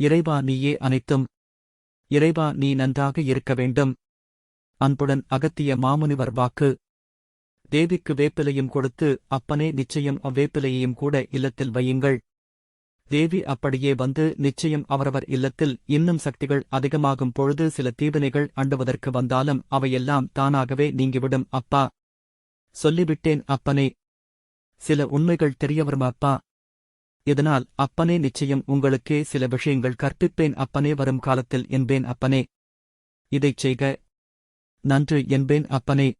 இறைவா நீயே அனைத்தும். இறைவா நீ நன்றாக இருக்க வேண்டும். அன்புடன் அகத்திய மாமுனிவர் வாக்கு. தேவிக்கு வேப்பிலையும் கொடுத்து அப்பனே நிச்சயம் அவ்வேப்பிலையையும் கூட இல்லத்தில் வையுங்கள். தேவி அப்படியே வந்து நிச்சயம் அவரவர் இல்லத்தில் இன்னும் சக்திகள் அதிகமாகும் பொழுது சில தீவினைகள் அண்டுவதற்கு வந்தாலும் அவையெல்லாம் தானாகவே நீங்கிவிடும் அப்பா. சொல்லிவிட்டேன் அப்பனே. சில உண்மைகள் தெரியவரும் அப்பா. இதனால் அப்பனே நிச்சயம் உங்களுக்கே சில விஷயங்கள் கற்பிப்பேன். அப்பனே வரும் காலத்தில் என்பேன். அப்பனே இதைச் செய்க. நன்று என்பேன். அப்பனே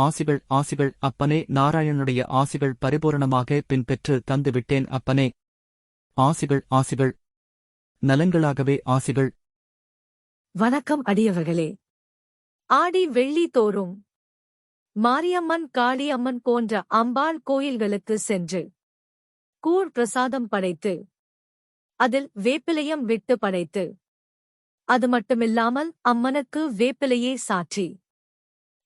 ஆசிகள் ஆசிகள். அப்பனே நாராயணனுடைய ஆசிகள் பரிபூரணமாக பின்பெற்று தந்துவிட்டேன். அப்பனே ஆசிகள் ஆசிகள். நலன்களாகவே ஆசிகள். வணக்கம் அடியவர்களே. ஆடி வெள்ளி தோறும் மாரியம்மன் காளியம்மன் போன்ற அம்பாள் கோயில்களுக்கு சென்று கூழ் பிரசாதம் படைத்து அதில் வேப்பிலையம் விட்டு படைத்து அது மட்டுமில்லாமல் அம்மனுக்கு வேப்பிலையே சாற்றி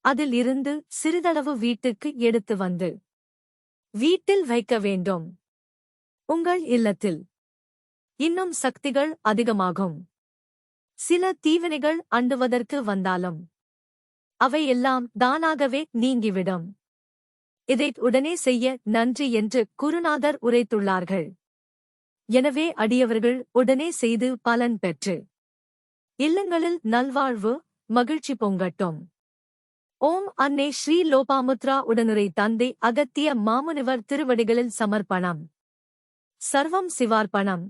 அதில் இருந்து சிறிதளவு வீட்டுக்கு எடுத்து வந்து வீட்டில் வைக்க வேண்டும். உங்கள் இல்லத்தில் இன்னும் சக்திகள் அதிகமாகும். சில தீவினைகள் அண்டுவதற்கு வந்தாலும் அவையெல்லாம் தானாகவே நீங்கிவிடும். இதை உடனே செய்ய நன்றி என்று குருநாதர் உரைத்துள்ளார்கள். எனவே அடியவர்கள் உடனே செய்து பலன் பெற்று. இல்லங்களில் நல்வாழ்வு மகிழ்ச்சி பொங்கட்டும். ஓம் அன்னை ஸ்ரீ லோபாமுத்ரா உடனுரை தந்தை அகத்திய மாமுனிவர் திருவடிகளில் சமர்ப்பணம். சர்வம் சிவார்ப்பணம்.